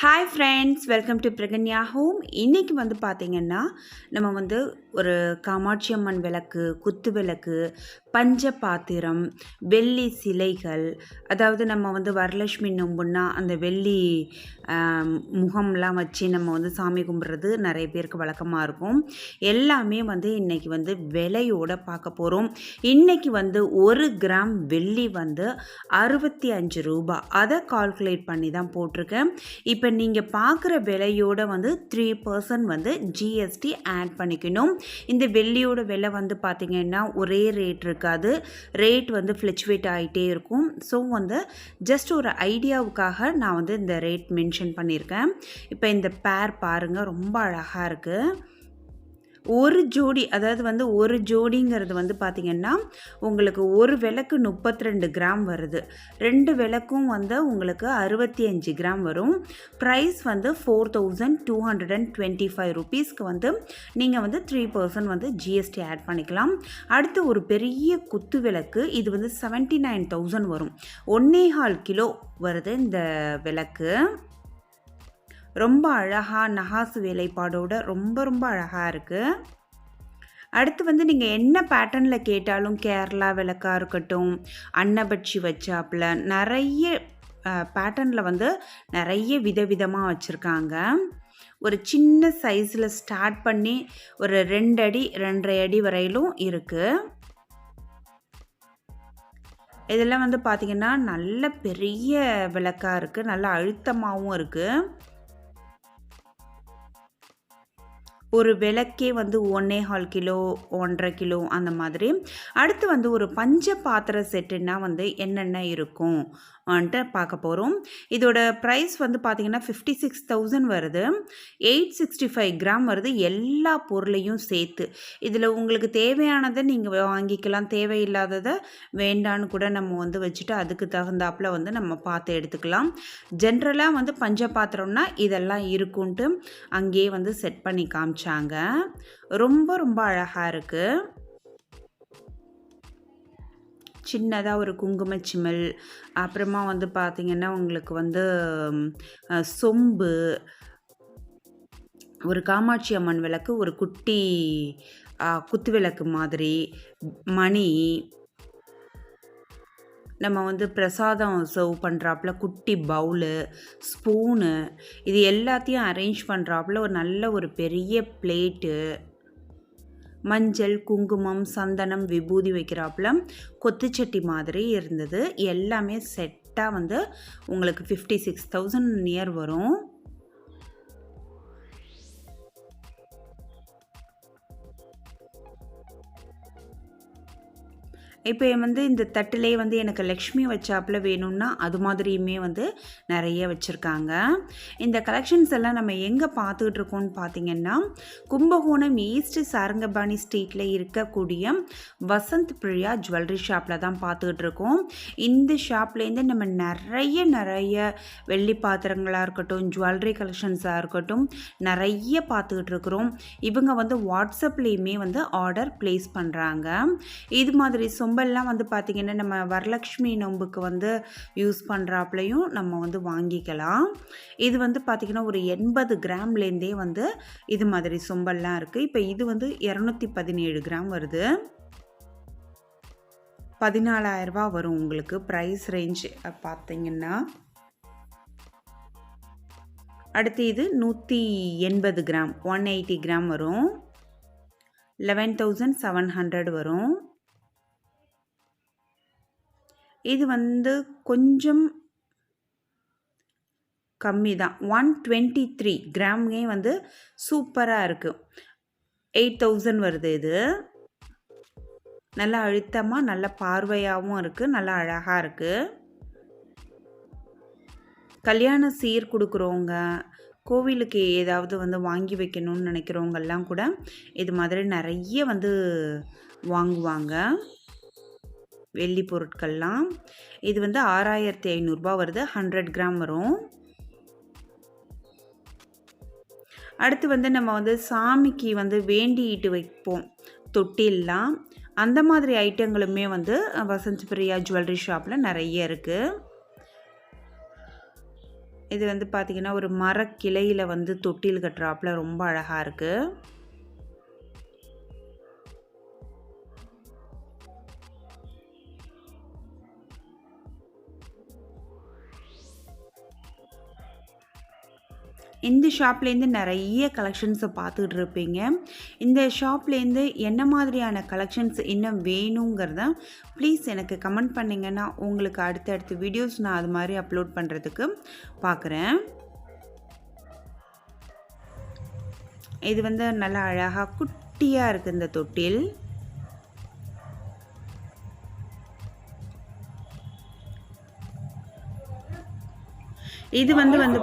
Hi friends welcome to Pragnya home இன்றைக்கி வந்து பார்த்திங்கன்னா நம்ம வந்து ஒரு காமாட்சி அம்மன் விளக்கு குத்து விளக்கு பஞ்ச பாத்திரம் வெள்ளி சிலைகள் அதாவது நம்ம வந்து வரலட்சுமி நோம்புன்னா அந்த வெள்ளி முகம்லாம் வச்சு நம்ம வந்து சாமி கும்பிட்றது நிறைய பேருக்கு வழக்கமாக இருக்கும். எல்லாமே வந்து இன்றைக்கி வந்து விலையோட பார்க்க போகிறோம் இன்றைக்கி வந்து ஒரு கிராம் வெள்ளி வந்து அறுபத்தி அஞ்சு ரூபா அதை கால்குலேட் பண்ணி தான் போட்டிருக்கேன். இப்போ இப்போ நீங்கள் பார்க்குற விலையோட வந்து த்ரீ பர்சன்ட் வந்து ஜிஎஸ்டி ஆட் பண்ணிக்கணும். இந்த வெள்ளியோட விலை வந்து பார்த்திங்கன்னா ஒரே ரேட் இருக்காது. ரேட் வந்து ஃப்ளக்சுவேட் ஆகிட்டே இருக்கும். ஸோ வந்து ஜஸ்ட் ஒரு ஐடியாவுக்காக நான் வந்து இந்த ரேட் மென்ஷன் பண்ணியிருக்கேன். இப்போ இந்த பேர் பாருங்கள் ரொம்ப அழகாக இருக்குது ஒரு ஜோடி அதாவது வந்து ஒரு ஜோடிங்கிறது வந்து பார்த்திங்கன்னா உங்களுக்கு ஒரு விளக்கு முப்பத்தி ரெண்டு கிராம் வருது. ரெண்டு விளக்கும் வந்து உங்களுக்கு அறுபத்தி அஞ்சு கிராம் வரும். ப்ரைஸ் வந்து four thousand two hundred and twenty five ருபீஸ்க்கு வந்து நீங்கள் வந்து த்ரீ பர்சன்ட் வந்து ஜிஎஸ்டி ஆட் பண்ணிக்கலாம். அடுத்து ஒரு பெரிய குத்து விளக்கு இது வந்து செவன்ட்டி நைன் தௌசண்ட் வரும். ஒன்னே கால் கிலோ வருது இந்த விளக்கு. ரொம்ப அழகாக நகாசு வேலைப்பாடோட ரொம்ப ரொம்ப அழகாக இருக்குது அடுத்து வந்து நீங்கள் என்ன பேட்டர்னில் கேட்டாலும் கேரளா விளக்காக இருக்கட்டும் அன்னபட்சி வச்சாப்புல நிறைய பேட்டர்னில் வந்து நிறைய விதவிதமாக வச்சுருக்காங்க. ஒரு சின்ன சைஸில் ஸ்டார்ட் பண்ணி ஒரு ரெண்டு அடி ரெண்டரை அடி வரையிலும் இருக்குது இதெல்லாம் வந்து பார்த்திங்கன்னா நல்ல பெரிய விளக்காக இருக்குது நல்ல அழுத்தமாகவும் இருக்குது ஒரு விளக்கே வந்து ஒன்றே ஹால் கிலோ ஒன்றரை கிலோ அந்த மாதிரி. அடுத்து வந்து ஒரு பஞ்ச பாத்திர செட்டுன்னா வந்து என்னென்ன இருக்கும்? வந்துட்டு பார்க்க போகிறோம் இதோட ப்ரைஸ் வந்து பார்த்திங்கன்னா ஃபிஃப்டி சிக்ஸ் தௌசண்ட் வருது. எயிட் சிக்ஸ்டி ஃபைவ் கிராம் வருது. எல்லா பொருளையும் சேர்த்து. இதில் உங்களுக்கு தேவையானதை நீங்கள் வாங்கிக்கலாம். தேவையில்லாததை வேண்டான்னு கூட நம்ம வந்து வச்சுட்டு அதுக்கு தகுந்தாப்பில் வந்து நம்ம பார்த்து எடுத்துக்கலாம். ஜென்ரலாக வந்து பஞ்ச பாத்திரம்னா இதெல்லாம் இருக்குன்ட்டு அங்கேயே வந்து செட் பண்ணி காமிச்சாங்க ரொம்ப ரொம்ப அழகாக இருக்குது சின்னதாக ஒரு குங்குமச்சிமல் அப்புறமா வந்து பார்த்திங்கன்னா உங்களுக்கு வந்து சொம்பு ஒரு காமாட்சி அம்மன் விளக்கு ஒரு குட்டி குத்து விளக்கு மாதிரி மணி நம்ம வந்து பிரசாதம் சர்வ் பண்ணுறாப்புல குட்டி பவுலு ஸ்பூனு இது எல்லாத்தையும் அரேஞ்ச் பண்ணுறாப்புல ஒரு நல்ல ஒரு பெரிய பிளேட்டு மஞ்சள் குங்குமம் சந்தனம் விபூதி வைக்கிறாப்புல கொத்துச்சட்டி மாதிரி இருந்தது. எல்லாமே செட்டாக வந்து உங்களுக்கு ஃபிஃப்டி சிக்ஸ் தௌசண்ட் நியர் வரும். இப்போ வந்து இந்த தட்டிலே வந்து எனக்கு லக்ஷ்மி வச்சாப்புல வேணும்னா அது மாதிரியுமே வந்து நிறைய வச்சுருக்காங்க. இந்த கலெக்ஷன்ஸ் எல்லாம் நம்ம எங்கே பார்த்துக்கிட்டு இருக்கோம்னு பார்த்தீங்கன்னா கும்பகோணம் ஈஸ்ட் சாரங்கபாணி ஸ்ட்ரீட்டில் இருக்கக்கூடிய வசந்த் பிரியா ஜுவல்லரி ஷாப்பில் தான் பார்த்துக்கிட்டு இருக்கோம். இந்த ஷாப்லேருந்து நம்ம நிறைய நிறைய வெள்ளி பாத்திரங்களாக இருக்கட்டும் ஜுவல்லரி கலெக்ஷன்ஸாக இருக்கட்டும் நிறைய பார்த்துக்கிட்டு இருக்கிறோம். இவங்க வந்து வாட்ஸ்அப்லேயுமே வந்து ஆர்டர் ப்ளேஸ் பண்ணுறாங்க இது மாதிரி சொம்பெல்லாம் வந்து பார்த்திங்கன்னா நம்ம வரலக்ஷ்மி நோம்புக்கு வந்து யூஸ் பண்ணுறாப்புலையும் நம்ம வந்து வாங்கிக்கலாம். இது வந்து பார்த்திங்கன்னா ஒரு எண்பது கிராம்லேருந்தே வந்து இது மாதிரி சொம்பல்லாம் இருக்குது இப்போ இது வந்து இரநூத்தி பதினேழு கிராம் வருது. பதினாலாயிரரூபா வரும் உங்களுக்கு ப்ரைஸ் ரேஞ்ச் பார்த்திங்கன்னா அடுத்து இது நூற்றி எண்பது கிராம் ஒன் எயிட்டி கிராம் வரும். லெவன் தௌசண்ட் செவன் ஹண்ட்ரட் வரும். இது வந்து கொஞ்சம் கம்மி தான் ஒன் டுவெண்ட்டி த்ரீ கிராமே வந்து சூப்பராக இருக்குது எயிட் தௌசண்ட் வருது இது. நல்லா அழுத்தமாக நல்ல பார்வையாகவும் இருக்குது நல்லா அழகாக இருக்குது கல்யாண சீர் கொடுக்குறவங்க கோவிலுக்கு ஏதாவது வந்து வாங்கி வைக்கணும்னு நினைக்கிறவங்கெல்லாம் கூட இது மாதிரி நிறைய வந்து வாங்குவாங்க. வெள்ளி பொருட்கள்லாம். இது வந்து ஆறாயிரத்தி ஐநூறுரூபா வருது. ஹண்ட்ரட் கிராம் வரும். அடுத்து வந்து நம்ம வந்து சாமிக்கு வந்து வேண்டிட்டு வைப்போம். தொட்டில்லாம். அந்த மாதிரி ஐட்டங்களுமே வந்து வசந்த் பிரியா ஜுவல்லரி ஷாப்பில் நிறைய இருக்குது இது வந்து பார்த்திங்கன்னா ஒரு மரக்கிளையில் வந்து தொட்டில் கட்டுறாப்புல ரொம்ப அழகாக இருக்குது இந்த ஷாப்லேருந்து நிறைய கலெக்ஷன்ஸை பார்த்துட்டு இருப்பீங்க இந்த ஷாப்லேருந்து என்ன மாதிரியான கலெக்ஷன்ஸ் இன்னும் வேணுங்கிறத ப்ளீஸ் எனக்கு கமெண்ட் பண்ணிங்கன்னா உங்களுக்கு அடுத்தடுத்த வீடியோஸ் நான் அது மாதிரி அப்லோட் பண்ணுறதுக்கு பார்க்குறேன். இது வந்து நல்லா அழகாக குட்டியாக இருக்குது இந்த தொட்டில். இது வந்து வந்து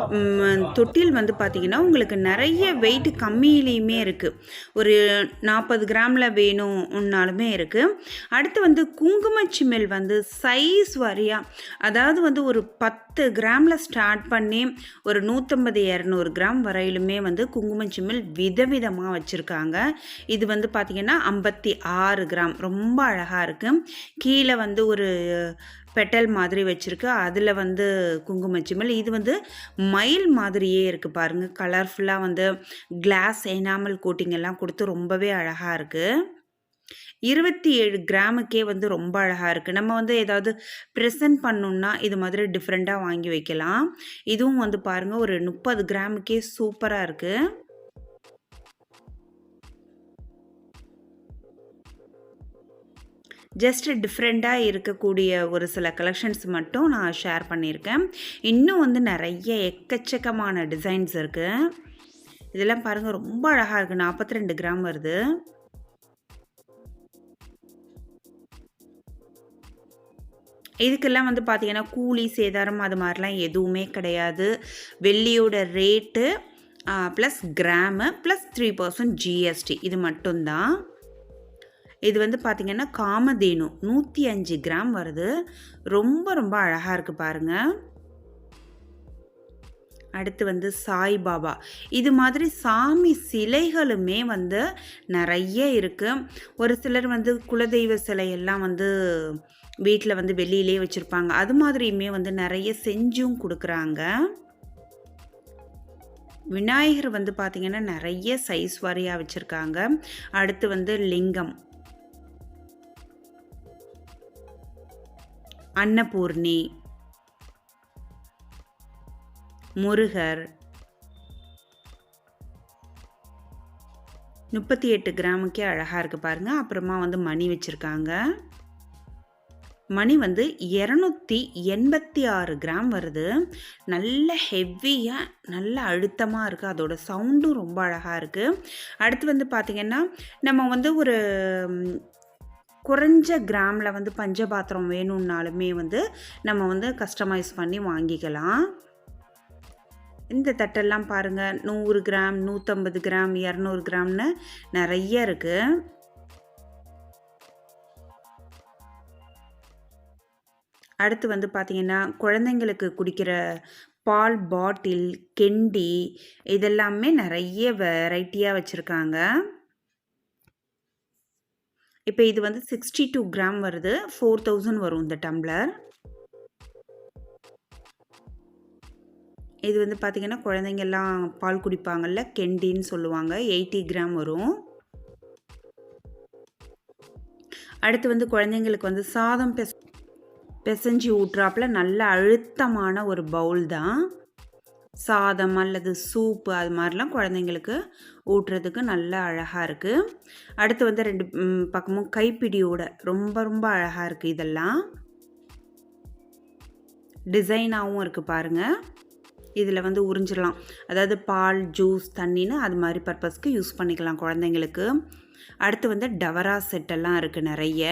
தொட்டில் வந்து பார்த்திங்கன்னா உங்களுக்கு நிறைய வெயிட் கம்மியிலையுமே இருக்குது ஒரு நாற்பது கிராமில் வேணும்னாலுமே இருக்குது அடுத்து வந்து குங்குமச்சிமில் வந்து சைஸ் வரியாக அதாவது வந்து ஒரு பத்து கிராமில் ஸ்டார்ட் பண்ணி ஒரு நூற்றம்பது இரநூறு கிராம் வரையிலுமே வந்து குங்குமச்சிமில் விதவிதமாக வச்சுருக்காங்க. இது வந்து பார்த்திங்கன்னா ஐம்பத்தி ஆறு கிராம் ரொம்ப அழகாக இருக்குது கீழே வந்து ஒரு பெட்டல் மாதிரி வச்சுருக்கு. அதில் வந்து குங்குமச்சிமல் இது வந்து மயில் மாதிரியே இருக்குது பாருங்கள் கலர்ஃபுல்லாக வந்து கிளாஸ் எனாமல் கோட்டிங் எல்லாம் கொடுத்து ரொம்பவே அழகாக இருக்குது இருபத்தி ஏழு கிராமுக்கே வந்து ரொம்ப அழகாக இருக்குது நம்ம வந்து ஏதாவது ப்ரெசன்ட் பண்ணோம்னா இது மாதிரி டிஃப்ரெண்ட்டாக வாங்கி வைக்கலாம். இதுவும் வந்து பாருங்கள் ஒரு முப்பது கிராமுக்கே சூப்பராக இருக்குது ஜஸ்ட் டிஃப்ரெண்ட்டாக இருக்கக்கூடிய ஒரு சில கலெக்ஷன்ஸ் மட்டும் நான் ஷேர் பண்ணியிருக்கேன். இன்னும் வந்து நிறைய எக்கச்சக்கமான டிசைன்ஸ் இருக்குது இதெல்லாம் பாருங்கள் ரொம்ப அழகாக இருக்குது நாற்பத்தி ரெண்டு கிராம் வருது. இதுக்கெல்லாம் வந்து பார்த்திங்கன்னா கூலி சேதாரம் அது மாதிரிலாம் எதுவுமே கிடையாது. வெள்ளியோட rate plus gram plus three percent GST இது மட்டும்தான். இது வந்து பார்த்திங்கன்னா காமதேனு. நூற்றி அஞ்சு கிராம் வருது. ரொம்ப ரொம்ப அழகாக இருக்குது பாருங்கள் அடுத்து வந்து சாய்பாபா. இது மாதிரி சாமி சிலைகளுமே வந்து நிறைய இருக்குது ஒரு சிலர் வந்து குலதெய்வ சிலையெல்லாம் வந்து வீட்டில் வந்து வெளியிலே வச்சுருப்பாங்க. அது மாதிரியுமே வந்து நிறைய செஞ்சும் கொடுக்குறாங்க. விநாயகர் வந்து பார்த்திங்கன்னா நிறைய சைஸ் வாரியாக வச்சுருக்காங்க. அடுத்து வந்து லிங்கம். அன்னபூர்ணி முருகர் முப்பத்தி எட்டு கிராமுக்கே அழகாக இருக்குது பாருங்கள் அப்புறமா வந்து மணி வச்சுருக்காங்க. மணி வந்து இரநூத்தி எண்பத்தி ஆறு கிராம் வருது. நல்ல ஹெவியாக நல்ல அழுத்தமாக இருக்குது அதோட சவுண்டும் ரொம்ப அழகாக இருக்குது அடுத்து வந்து பார்த்திங்கன்னா நம்ம வந்து ஒரு குறைஞ்ச கிராமில் வந்து பஞ்சபாத்திரம் வேணும்னாலுமே வந்து நம்ம வந்து கஸ்டமைஸ் பண்ணி வாங்கிக்கலாம். இந்த தட்டெல்லாம் பாருங்கள் நூறு கிராம் நூற்றம்பது கிராம் இரநூறு கிராம்னு நிறைய இருக்குது அடுத்து வந்து பார்த்திங்கன்னா குழந்தைங்களுக்கு குடிக்கிற பால் பாட்டில் கெண்டி இதெல்லாமே நிறைய வெரைட்டியாக வச்சுருக்காங்க. இப்போ இது வந்து சிக்ஸ்டி டூ கிராம் வருது. ஃபோர் தௌசண்ட் வரும் இந்த டம்ளர் இது வந்து பார்த்திங்கன்னா குழந்தைங்கள்லாம் பால் குடிப்பாங்கள்ல கெண்டின்னு சொல்லுவாங்க. எயிட்டி கிராம் வரும். அடுத்து வந்து குழந்தைங்களுக்கு வந்து சாதம் பெஸ் பெசஞ்சி ஊட்டுறாப்புல நல்ல அழுத்தமான ஒரு பவுல் தான். சாதம் அல்லது சூப்பு அது மாதிரிலாம் குழந்தைங்களுக்கு ஊட்டுறதுக்கு நல்லா அழகாக இருக்குது அடுத்து வந்து ரெண்டு பக்கமும் கைப்பிடியோட ரொம்ப ரொம்ப அழகாக இருக்குது இதெல்லாம். டிசைனாகவும் இருக்குது பாருங்கள் இதில் வந்து உறிஞ்சிடலாம். அதாவது பால் ஜூஸ் தண்ணின்னு அது மாதிரி பர்பஸ்க்கு யூஸ் பண்ணிக்கலாம் குழந்தைங்களுக்கு. அடுத்து வந்து டவரா செட்டெல்லாம் இருக்குது நிறைய.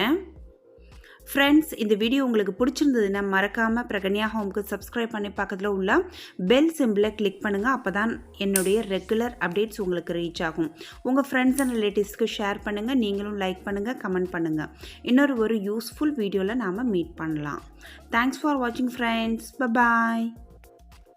ஃப்ரெண்ட்ஸ் இந்த வீடியோ உங்களுக்கு பிடிச்சிருந்ததுன்னா மறக்காமல் பிரகன்யா ஹோம்க்கு சப்ஸ்கிரைப் பண்ணி பக்கத்தில் உள்ள பெல் சிம்பிளை கிளிக் பண்ணுங்கள் அப்போ தான் என்னுடைய ரெகுலர் அப்டேட்ஸ் உங்களுக்கு ரீச் ஆகும். உங்கள் ஃப்ரெண்ட்ஸ் அண்ட் ரிலேட்டிவ்ஸ்க்கு ஷேர் பண்ணுங்கள் நீங்களும் லைக் பண்ணுங்கள் கமெண்ட் பண்ணுங்கள் இன்னொரு ஒரு யூஸ்ஃபுல் வீடியோவில் நாம் மீட் பண்ணலாம். தேங்க்ஸ் ஃபார் வாட்சிங் ஃப்ரெண்ட்ஸ் பாய்